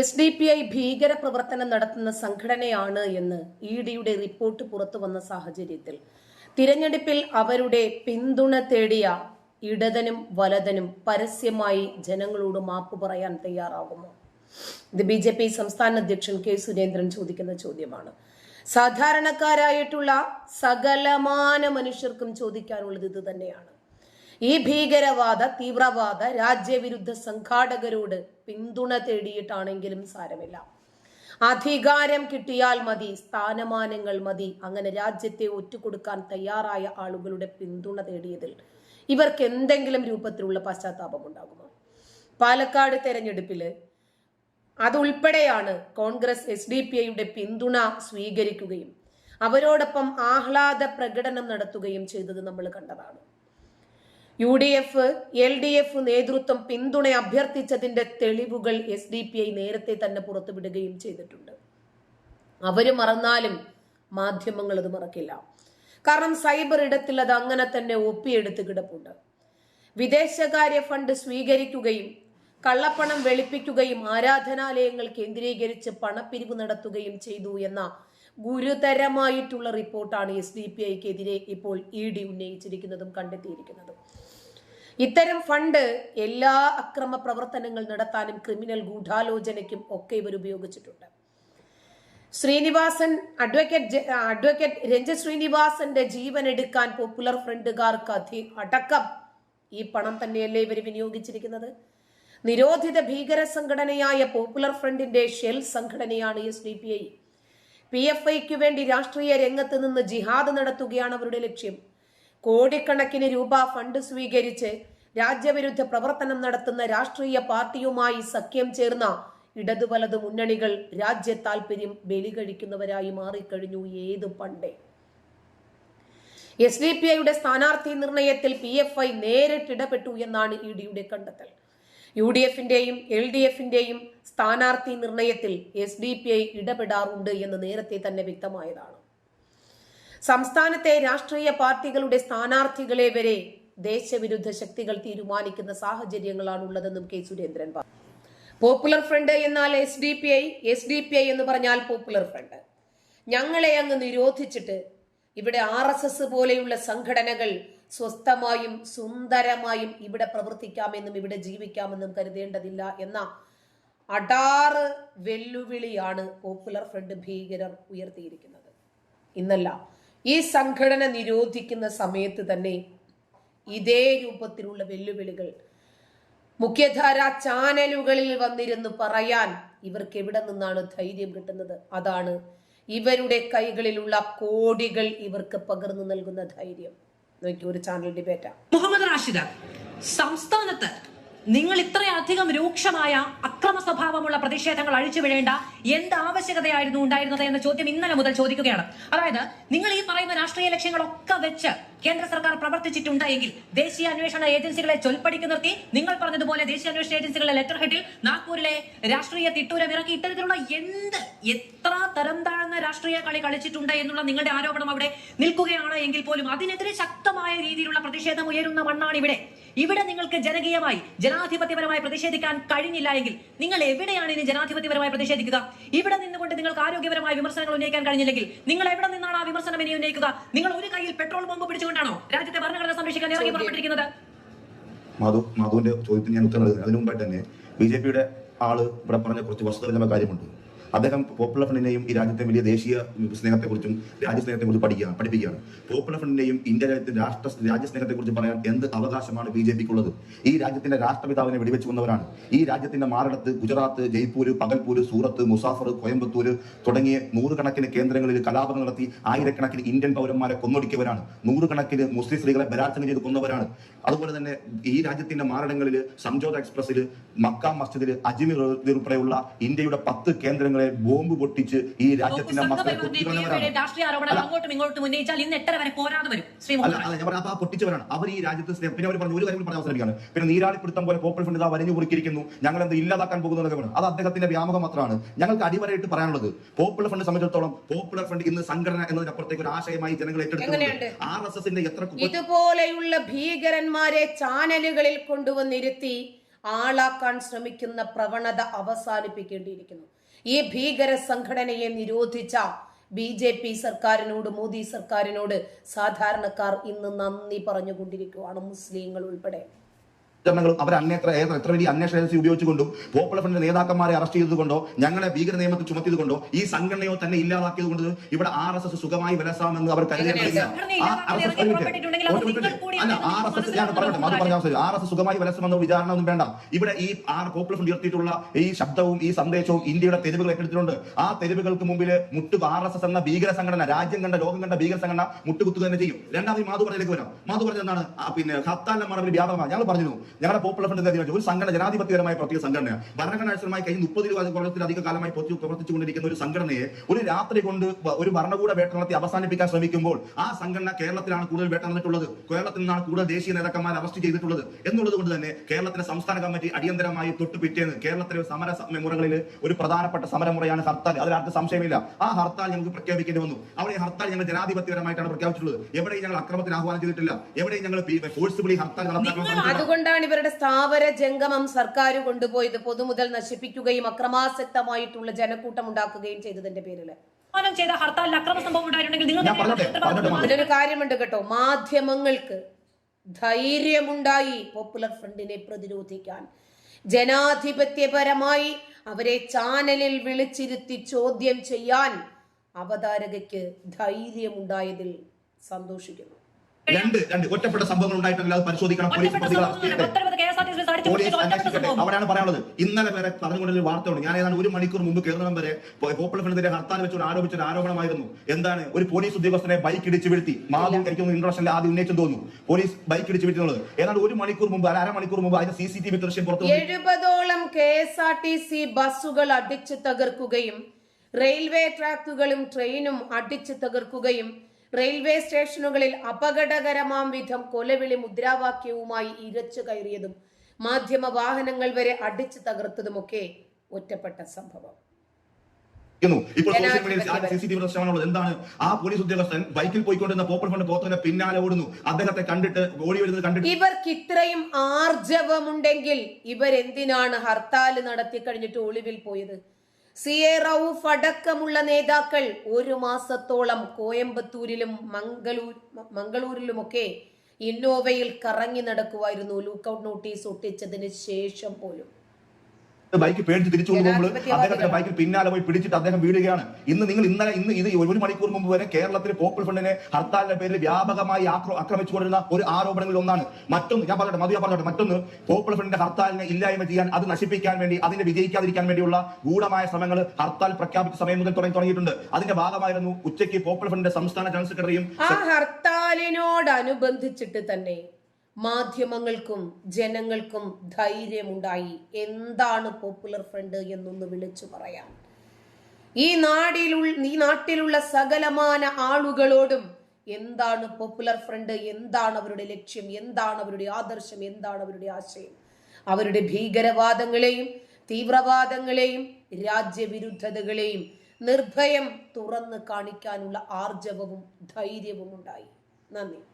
S D P I ഭീകര പ്രവർത്തനം നടത്തുന്ന സംഘടനയാണ് എന്ന് ഇ ഡിയുടെ റിപ്പോർട്ട് പുറത്തു വന്ന സാഹചര്യത്തിൽ. തിരഞ്ഞെടുപ്പിൽ അവരുടെ പിന്തുണ തേടിയ ഇടതനും വലതനും പരസ്യമായി ജനങ്ങളോട് മാപ്പ് പറയാൻ തയ്യാറാകുമോ? ഇത് ബി ജെ പി സംസ്ഥാന അധ്യക്ഷൻ കെ സുരേന്ദ്രൻ ചോദിക്കുന്ന ചോദ്യമാണ്. സാധാരണക്കാരായിട്ടുള്ള സകലമാന മനുഷ്യർക്കും ചോദിക്കാനുള്ളത് ഇത് തന്നെയാണ്. ഈ ഭീകരവാദ തീവ്രവാദ രാജ്യവിരുദ്ധ സംഘാടകരോട് പിന്തുണ തേടിയിട്ടാണെങ്കിലും സാരമില്ല. അധികാരം കിട്ടിയാൽ മതി സ്ഥാനമാനങ്ങൾ മതി അങ്ങനെ രാജ്യത്തെ ഒറ്റുകൊടുക്കാൻ തയ്യാറായ ആളുകളുടെ പിന്തുണ തേടിയതിൽ ഇവർക്ക് എന്തെങ്കിലും രൂപത്തിലുള്ള പശ്ചാത്താപം ഉണ്ടാകുമോ? പാലക്കാട് തെരഞ്ഞെടുപ്പിൽ അതുൾപ്പെടെയാണ് കോൺഗ്രസ് എസ് ഡി പി ഐയുടെ പിന്തുണ സ്വീകരിക്കുകയും അവരോടൊപ്പം ആഹ്ലാദ പ്രകടനം നടത്തുകയും ചെയ്തത് നമ്മൾ കണ്ടതാണ്. U D F L D F നേതൃത്വം പിന്തുണ അഭ്യർത്ഥിച്ചതിന്റെ തെളിവുകൾ എസ് ഡി പി ഐ നേരത്തെ തന്നെ പുറത്തുവിടുകയും ചെയ്തിട്ടുണ്ട്. അവർ മറന്നാലും മാധ്യമങ്ങൾ അത് മറക്കില്ല. കാരണം സൈബർ ഇടത്തിൽ അത് അങ്ങനെ തന്നെ ഒപ്പിയെടുത്ത് കിടപ്പുണ്ട്. വിദേശകാര്യ ഫണ്ട് സ്വീകരിക്കുകയും കള്ളപ്പണം വെളുപ്പിക്കുകയും ആരാധനാലയങ്ങൾ കേന്ദ്രീകരിച്ച് പണപ്പിരിവ് നടത്തുകയും ചെയ്തു എന്ന ഗുരുതരമായിട്ടുള്ള റിപ്പോർട്ടാണ് എസ് ഡി പി ഐക്കെതിരെ ഇപ്പോൾ ഇ ഡി ഉന്നയിച്ചിരിക്കുന്നതും കണ്ടെത്തിയിരിക്കുന്നതും. ഇത്തരം ഫണ്ട് എല്ലാ അക്രമ പ്രവർത്തനങ്ങൾ നടത്താനും ക്രിമിനൽ ഗൂഢാലോചനയ്ക്കും ഒക്കെ ഇവർ ഉപയോഗിച്ചിട്ടുണ്ട്. ശ്രീനിവാസൻ അഡ്വക്കേറ്റ് അഡ്വക്കേറ്റ് രഞ്ജിത് ശ്രീനിവാസന്റെ ജീവൻ എടുക്കാൻ പോപ്പുലർ ഫ്രണ്ടുകാർക്ക് അധി അടക്കം ഈ പണം തന്നെയല്ലേ ഇവർ വിനിയോഗിച്ചിരിക്കുന്നത്? നിരോധിത ഭീകര സംഘടനയായ പോപ്പുലർ ഫ്രണ്ടിന്റെ ഷെൽ സംഘടനയാണ് S D P I. P F ഐക്ക് വേണ്ടി രാഷ്ട്രീയ രംഗത്ത് നിന്ന് ജിഹാദ് നടത്തുകയാണ് അവരുടെ ലക്ഷ്യം. കോടിക്കണക്കിന് രൂപ ഫണ്ട് സ്വീകരിച്ച് രാജ്യവിരുദ്ധ പ്രവർത്തനം നടത്തുന്ന രാഷ്ട്രീയ പാർട്ടിയുമായി സഖ്യം ചേർന്ന ഇടതു വലത് മുന്നണികൾ രാജ്യ താൽപര്യം ബലികഴിക്കുന്നവരായി മാറിക്കഴിഞ്ഞു ഏത് പണ്ടേ. എസ് ഡി പി ഐയുടെ സ്ഥാനാർത്ഥി നിർണയത്തിൽ പി എഫ് ഐ നേരിട്ട് ഇടപെട്ടു എന്നാണ് ഇ ഡിയുടെ കണ്ടെത്തൽ. യു ഡി എഫിന്റെയും എൽ ഡി എഫിന്റെയും സ്ഥാനാർത്ഥി നിർണയത്തിൽ എസ് ഡി പി ഐ ഇടപെടാറുണ്ട് എന്ന് നേരത്തെ തന്നെ വ്യക്തമായതാണ്. സംസ്ഥാനത്തെ രാഷ്ട്രീയ പാർട്ടികളുടെ സ്ഥാനാർത്ഥികളെ വരെ ദേശവിരുദ്ധ ശക്തികൾ തീരുമാനിക്കുന്ന സാഹചര്യങ്ങളാണ് ഉള്ളതെന്നും കെ സുരേന്ദ്രൻ പറഞ്ഞു. പോപ്പുലർ ഫ്രണ്ട് എന്നാൽ S D P I S D P I എന്ന് പറഞ്ഞാൽ പോപ്പുലർ ഫ്രണ്ട് ഞങ്ങളെ അങ്ങ് നിരോധിച്ചിട്ട് ഇവിടെ ആർ എസ് എസ് പോലെയുള്ള സംഘടനകൾ സ്വസ്ഥമായും സുന്ദരമായും ഇവിടെ പ്രവർത്തിക്കാമെന്നും ഇവിടെ ജീവിക്കാമെന്നും കരുതേണ്ടതില്ല എന്ന അടാറ് വെല്ലുവിളിയാണ് പോപ്പുലർ ഫ്രണ്ട് ഭീകരർ ഉയർത്തിയിരിക്കുന്നത്. ഇന്നല്ല ഈ സംഘടന നിരോധിക്കുന്ന സമയത്ത് തന്നെ ഇതേ രൂപത്തിലുള്ള വെല്ലുവിളികൾ മുഖ്യധാര ചാനലുകളിൽ വന്നിരുന്ന് പറയാൻ ഇവർക്ക് എവിടെ നിന്നാണ് ധൈര്യം കിട്ടുന്നത്? അതാണ് ഇവരുടെ കൈകളിലുള്ള കോടികൾ ഇവർക്ക് പകർന്നു നൽകുന്ന ധൈര്യം. നോക്കി ഒരു ചാനൽ ഡിബേറ്റാ മുഹമ്മദ് റാഷിദ് സംസ്ഥാനത്ത് നിങ്ങൾ ഇത്രയധികം രൂക്ഷമായ അക്രമ സ്വഭാവമുള്ള പ്രതിഷേധങ്ങൾ അഴിച്ചുവിടേണ്ട എന്ത് ആവശ്യകതയായിരുന്നു ഉണ്ടായിരുന്നത് എന്ന ചോദ്യം ഇന്നലെ മുതൽ ചോദിക്കുകയാണ്. അതായത് നിങ്ങൾ ഈ പറയുന്ന രാഷ്ട്രീയ ലക്ഷ്യങ്ങളൊക്കെ വെച്ച് കേന്ദ്ര സർക്കാർ പ്രവർത്തിച്ചിട്ടുണ്ടെങ്കിൽ ദേശീയ അന്വേഷണ ഏജൻസികളെ ചൊൽപ്പടിക്ക് നിർത്തി നിങ്ങൾ പറഞ്ഞതുപോലെ ദേശീയ അന്വേഷണ ഏജൻസികളുടെ ലെറ്റർ ഹെഡിൽ നാഗ്പൂരിലെ രാഷ്ട്രീയ തിട്ടൂരം ഇറക്കി ഇത്തരത്തിലുള്ള എന്ത് എത്ര തരം താഴ്ന്ന രാഷ്ട്രീയ കളി കളിച്ചിട്ടുണ്ട് എന്നുള്ള നിങ്ങളുടെ ആരോപണം അവിടെ നിൽക്കുകയാണ് എങ്കിൽ പോലും അതിനെതിരെ ശക്തമായ രീതിയിലുള്ള പ്രതിഷേധം ഉയരുന്ന മണ്ണാണ് ഇവിടെ ഇവിടെ നിങ്ങൾക്ക് ജനകീയമായി ജനാധിപത്യപരമായി പ്രതിഷേധിക്കാൻ കഴിഞ്ഞില്ല എങ്കിൽ നിങ്ങൾ എവിടെയാണ് ഇനി ജനാധിപത്യപരമായി പ്രതിഷേധിക്കുക? ഇവിടെ നിന്നുകൊണ്ട് നിങ്ങൾക്ക് ആരോഗ്യപരമായ വിമർശനങ്ങൾ ഉന്നയിക്കാൻ കഴിഞ്ഞില്ലെങ്കിൽ നിങ്ങൾ എവിടെ നിന്നാണ് ആ വിമർശനം ഇനി ഉന്നയിക്കുക? നിങ്ങൾ ഒരു കയ്യിൽ പെട്രോൾ ബോംബ് പിടിച്ചുകൊണ്ടാണോ രാജ്യത്തെ ഭരണഘടന സംരക്ഷിക്കാൻ ഇറങ്ങി പുറപ്പെട്ടിരിക്കുന്നത്? മധു മധുവിന്റെ ചോദ്യത്തിന് ഞാൻ ഉത്തരം അതിനു മുമ്പായിട്ട് തന്നെ ബി ജെ പിയുടെ ആൾ ഇവിടെ പറഞ്ഞ കുറച്ച് വസ്തുതപരമായ കാര്യമുണ്ട്. അദ്ദേഹം പോപ്പുലർ ഫ്രണ്ടിനെയും ഈ രാജ്യത്തെ വലിയ ദേശീയ സ്നേഹത്തെക്കുറിച്ചും രാജ്യസ്നേഹത്തെക്കുറിച്ചും പഠിക്കുകയാണ് പഠിപ്പിക്കുകയാണ്. പോപ്പുലർ ഫ്രണ്ടിനെയും ഇന്ത്യ രാജ്യത്തിന്റെ രാഷ്ട്ര രാജ്യസ്നേഹത്തെക്കുറിച്ച് പറയാൻ എന്ത് അവകാശമാണ് ബി ജെ പിക്കുള്ളത്? ഈ രാജ്യത്തിന്റെ രാഷ്ട്രപിതാവിനെ വെടിവെച്ച് വന്നവരാണ് ഈ രാജ്യത്തിന്റെ മാറിടത്ത് ഗുജറാത്ത് ജയ്പൂര് പകൽപൂര് സൂറത്ത് മുസാഫർ കോയമ്പത്തൂര് തുടങ്ങിയ നൂറുകണക്കിന് കേന്ദ്രങ്ങളിൽ കലാപങ്ങൾ നടത്തി ആയിരക്കണക്കിന് ഇന്ത്യൻ പൗരന്മാരെ കൊന്നൊടുക്കിയവരാണ്. നൂറുകണക്കിന് മുസ്ലിം സ്ത്രീകളെ ബലാത്സംഗം ചെയ്ത് കൊന്നവരാണ്. അതുപോലെ തന്നെ ഈ രാജ്യത്തിന്റെ മാറിടങ്ങളിൽ സംജോത എക്സ്പ്രസിൽ മക്ക മസ്ജിദിൽ അജ്മീർ ഉൾപ്പെടെയുള്ള ഇന്ത്യയുടെ പത്ത് കേന്ദ്രങ്ങളെ ബോംബ് പൊട്ടിച്ച് ഈ രാജ്യത്തിന്റെ മക്കളെ രാഷ്ട്രീയ ആരോപണം അങ്ങോട്ടും ഇങ്ങോട്ടും ഉന്നയിച്ചാൽ ഇന്ന് എട്ടര വരെ പോരാതെ വരും ശ്രീ അല്ല മുഹമ്മദ്? അല്ല ഞാൻ പറഞ്ഞ ആ പൊട്ടിച്ചവരാണ്. അവർ ഈ രാജ്യത്ത് സ്നേഹം പിന്നെ അവർ പറഞ്ഞു ഒരു കാര്യം പറഞ്ഞ അവസരമാണ് പിന്നെ നീരാളിപ്പിടുത്തം പോലെ പോപ്പുലർ ഫ്രണ്ട് ഇതാ വരഞ്ഞു കുറിക്കിരിക്കുന്നു ഞങ്ങൾ എന്ത് ഇല്ലാതാക്കാൻ പോകുന്നതൊക്കെ അത് അദ്ദേഹത്തിന്റെ വ്യാമോഹം മാത്രമാണ്. ഞങ്ങൾക്ക് അടിവരായിട്ട് പറയാനുള്ളത്. പോപ്പുലർ ഫണ്ട് സംബന്ധിച്ചിടത്തോളം പോപ്പുലർ ഫണ്ട് ഇന്ന് സംഘടന എന്നതിനപ്പുറത്തേക്ക് ഒരു ആശയമായി ജനങ്ങൾ എങ്ങനെയുണ്ട്? ഏറ്റെടുത്തു ആർ എസ് എസിന്റെ എത്ര കു- ഇതുപോലെയുള്ള ഭീകരന്മാരെ ചാനലുകളിൽ കൊണ്ടുവന്നിരുത്തി ആളാക്കാൻ ശ്രമിക്കുന്ന പ്രവണത അവസാനിപ്പിക്കേണ്ടിയിരിക്കുന്നു. ഈ ഭീകര സംഘടനയെ നിരോധിച്ച ബി ജെ പി സർക്കാരിനോട് മോദി സർക്കാരിനോട് സാധാരണക്കാർ ഇന്ന് നന്ദി പറഞ്ഞുകൊണ്ടിരിക്കുകയാണ് മുസ്ലിങ്ങൾ ഉൾപ്പെടെ. അവർ ഏത്ര- എത്ര വലിയ അന്വേഷണ ഏജൻസി ഉപയോഗിച്ചുകൊണ്ടും പോപ്പുലർ ഫ്രണ്ട് നേതാക്കന്മാരെ അറസ്റ്റ് ചെയ്തുകൊണ്ടോ ഞങ്ങളെ ഭീകര നിയമത്തിൽ ചുമത്തിയതുകൊണ്ടോ ഈ സംഘടനയോ തന്നെ ഇല്ലാതാക്കിയതുകൊണ്ട് ഇവിടെ ആർ എസ് എസ് സുഖമായി വിലസാമെന്ന് അവർ അതിനെ ആർ എസ് സുഖമായി വിലസമെന്ന വിചാരണ ഒന്നും വേണ്ട. ഇവിടെ ഈ ആർ പോപ്പുലർ ഫ്രണ്ട് ഉയർത്തിയിട്ടുള്ള ഈ ശബ്ദവും ഈ സന്ദേശവും ഇന്ത്യയുടെ തെരുവുകൾ ഏറ്റെടുത്തിട്ടുണ്ട് ആ തെരുവുകൾക്ക് മുമ്പിൽ മുട്ടു ആർ എസ് എസ് എന്ന ഭീകര സംഘടന രാജ്യം കണ്ട ലോകം കണ്ട ഭീകര സംഘടന മുട്ടുകുത്തുക തന്നെ ചെയ്യും. രണ്ടാമത് മാധു പറഞ്ഞതിലേക്ക് വരാം. മാധു പറഞ്ഞത് എന്താണ് പിന്നെ ഹർത്താലിന്റെ മറവിൽ വ്യാപകമാണ്. ഞങ്ങൾ പറഞ്ഞിരുന്നു ഞങ്ങളുടെ പോപ്പുലർ ഫ്രണ്ട് എന്താ? ഒരു സംഘടന ജനാധിപത്യപരമായ പ്രത്യേക സംഘടനയാണ്. ഭരണഘടനാനുസൃതമായി കഴിഞ്ഞ മുപ്പത് രൂപ കൊല്ലത്തിലധിക കാലമായി പ്രവർത്തി- പ്രവർത്തിച്ചുകൊണ്ടിരിക്കുന്ന ഒരു സംഘടനയെ ഒരു രാത്രി കൊണ്ട് ഒരു ഭരണകൂട വേട്ട നടത്തി അവസാനിപ്പിക്കാൻ ശ്രമിക്കുമ്പോൾ ആ സംഘടന കേരളത്തിലാണ് കൂടുതൽ വേട്ട നടന്നിട്ടുള്ളത്. കേരളത്തിൽ നിന്നാണ് കൂടുതൽ ദേശീയ നേതാക്കന്മാർ അറസ്റ്റ് ചെയ്തിട്ടുള്ളത്. എന്നുള്ളത് കൊണ്ട് തന്നെ കേരളത്തിലെ സംസ്ഥാന കമ്മിറ്റി അടിയന്തരമായി തൊട്ട് പിറ്റേന്ന് കേരളത്തിലെ സമര മുറകളിൽ ഒരു പ്രധാനപ്പെട്ട സമരമുറയാണ് ഹർത്താൽ. അതിലാർക്ക് സംശയമില്ല. ആ ഹർത്താൽ ഞങ്ങൾക്ക് പ്രഖ്യാപിക്കേണ്ടി വന്നു. അവിടെ ഹർത്താൽ ഞങ്ങൾ ജനാധിപത്യപരമായിട്ടാണ് പ്രഖ്യാപിച്ചിട്ടുള്ളത്. എവിടെയും ഞങ്ങൾ അക്രമത്തിന് ആഹ്വാനം ചെയ്തിട്ടില്ല. എവിടെയും ഞങ്ങൾ ഫോഴ്സിബിളി ഹർത്താൽ നടത്താൻ ശ്രമിച്ചിട്ടില്ല. അതുകൊണ്ടാണ് ഇവരുടെ സ്ഥാവര ജംഗമം സർക്കാർ കൊണ്ടുപോയത്. പൊതുമുതൽ നശിപ്പിക്കുകയും അക്രമാസക്തമായിട്ടുള്ള ജനക്കൂട്ടം ഉണ്ടാക്കുകയും ചെയ്തതിന്റെ പേരിൽ. ആഹ്വാനം ചെയ്ത ഹർത്താലിൽ അക്രമ സംഭവം ഉണ്ടായിട്ടുണ്ടെങ്കിൽ അതിലൊരു കാര്യമുണ്ട് കേട്ടോ. മാധ്യമങ്ങൾക്ക് ധൈര്യമുണ്ടായി പോപ്പുലർ ഫ്രണ്ടിനെ പ്രതിരോധിക്കാൻ. ജനാധിപത്യപരമായി അവരെ ചാനലിൽ വിളിച്ചിരുത്തി ചോദ്യം ചെയ്യാൻ അവതാരകയ്ക്ക് ധൈര്യമുണ്ടായതിൽ സന്തോഷിക്കുന്നു. രണ്ട് രണ്ട്. ഒറ്റപ്പെട്ട സംഭവങ്ങൾ ഉണ്ടായിട്ടില്ല അത് പരിശോധിക്കണം. പോലീസ് പോലീസ് അന്വേഷിക്കട്ടെ. സംഭവം. അവിടെയാണ് പറയാനുള്ളത്. ഇന്നലെ വരെ പറഞ്ഞുകൊണ്ടൊരു വാർത്തയുണ്ട്. ഞാൻ ഏതാണ്ട് ഒരു മണിക്കൂർ മുമ്പ് കേരളം വരെ പോപ്പുലർ ഫ്രണ്ടിന്റെ ഹർത്താൽ വെച്ചുകൊണ്ട് ആരോപിച്ച ഒരു ആരോപണമായിരുന്നു. എന്താണ്? ഒരു പോലീസ് ഉദ്യോഗസ്ഥനെ ബൈക്ക് ഇടിച്ച് വീഴ്ത്തി. മാധു എനിക്ക് ഇൻട്രഷനിൽ ആദ്യം ഉന്നയിച്ചു തോന്നുന്നു. പോലീസ് ബൈക്ക് ഇടിച്ച് വീഴ്ത്തുന്നത് ഏതാണ്ട് ഒരു മണിക്കൂർ മുമ്പ് അല്ല അരമണിക്കൂർ മുമ്പ് അതിന്റെ സി സി ടി വി ദൃശ്യം പുറത്തു. എഴുപതോളം K S R T C ബസ്സുകൾ അടിച്ചു തകർക്കുകയും റെയിൽവേ ട്രാക്കുകളും ട്രെയിനും അടിച്ചു തകർക്കുകയും റെയിൽവേ സ്റ്റേഷനുകളിൽ അപകടകരമാം വിധം കൊലവിളി മുദ്രാവാക്യവുമായി ഇരച്ചു കയറിയതും മാധ്യമ വാഹനങ്ങൾ വരെ അടിച്ചു തകർത്തതുമൊക്കെ ഒറ്റപ്പെട്ട സംഭവം. ഇപ്പോൾ സോഷ്യൽ മീഡിയയിൽ ജനാധിപത്യ സി സി ടി വി ദൃശ്യമാണുള്ളത് എന്താണ്? ആ പോലീസ് ഉദ്യോഗസ്ഥൻ ബൈക്കിൽ പോയിക്കൊണ്ടിരുന്ന പോപ്പർ ഫണ്ട് പോത്തതിന്റെ പിന്നാലെ ഓടുന്നു. അദ്ദേഹത്തെ കണ്ടിട്ട് ഓടി വരുന്നത് കണ്ടിട്ട് ഇവർക്ക് ഇത്രയും ആർജവമുണ്ടെങ്കിൽ ഇവരെന്തിനാണ് ഹർത്താൽ നടത്തി കഴിഞ്ഞിട്ട് ഒളിവിൽ പോയത്? സി എ റൌഫ് അടക്കമുള്ള നേതാക്കൾ ഒരു മാസത്തോളം കോയമ്പത്തൂരിലും മംഗളൂർ മംഗളൂരിലുമൊക്കെ ഇന്നോവയിൽ കറങ്ങി നടക്കുമായിരുന്നു ലുക്കൌട്ട് നോട്ടീസ് ഒട്ടിച്ചതിന് ശേഷം പോലും. ബൈക്ക് പേടിച്ച് തിരിച്ചു കൊണ്ടുപോകുമ്പോൾ. അദ്ദേഹത്തിന്റെ ബൈക്കിൽ പിന്നാലെ പോയി പിടിച്ചിട്ട് അദ്ദേഹം വീഴുകയാണ്. ഇന്ന് നിങ്ങൾ ഇന്നലെ ഇന്ന് ഇത് ഒരു മണിക്കൂർ മുമ്പ് വരെ കേരളത്തിലെ പോപ്പുലർ ഫ്രണ്ടിനെ ഹർത്താലിന്റെ പേരിൽ വ്യാപകമായി ആക്രോ ആക്രമിച്ചുകൊണ്ടിരുന്ന ഒരു ആരോപണങ്ങളിൽ ഒന്നാണ്. മറ്റൊന്ന് ഞാൻ പറഞ്ഞോ മധു ഞാൻ പറഞ്ഞോട്ടെ മറ്റൊന്ന് പോപ്പുലർ ഫ്രണ്ടിന്റെ ഹർത്താലിനെ ഇല്ലായ്മ ചെയ്യാൻ അത് നശിപ്പിക്കാൻ വേണ്ടി അതിനെ വിജയിക്കാതിരിക്കാൻ വേണ്ടിയുള്ള ഗൂഢമായ ശ്രമങ്ങൾ ഹർത്താൽ പ്രഖ്യാപിച്ച സമയം മുതൽ തുടങ്ങി തുടങ്ങിയിട്ടുണ്ട്. അതിന്റെ ഭാഗമായിരുന്നു ഉച്ചയ്ക്ക് പോപ്പുലർ ഫ്രണ്ടിന്റെ സംസ്ഥാന ജനറൽ സെക്രട്ടറിയും ആ ഹർത്താലിനോടനുബന്ധിച്ചിട്ട് തന്നെ മാധ്യമങ്ങൾക്കും ജനങ്ങൾക്കും ധൈര്യമുണ്ടായി. എന്താണ് പോപ്പുലർ ഫ്രണ്ട് എന്നൊന്ന് വിളിച്ചു പറയാൻ. ഈ നാടിലുള്ള ഈ നാട്ടിലുള്ള സകലമാന ആളുകളോടും എന്താണ് പോപ്പുലർ ഫ്രണ്ട് എന്താണ് അവരുടെ ലക്ഷ്യം എന്താണ് അവരുടെ ആദർശം എന്താണ് അവരുടെ ആശയം? അവരുടെ ഭീകരവാദങ്ങളെയും തീവ്രവാദങ്ങളെയും രാജ്യവിരുദ്ധതകളെയും നിർഭയം തുറന്ന് കാണിക്കാനുള്ള ആർജവവും ധൈര്യവും ഉണ്ടായി നന്ദി.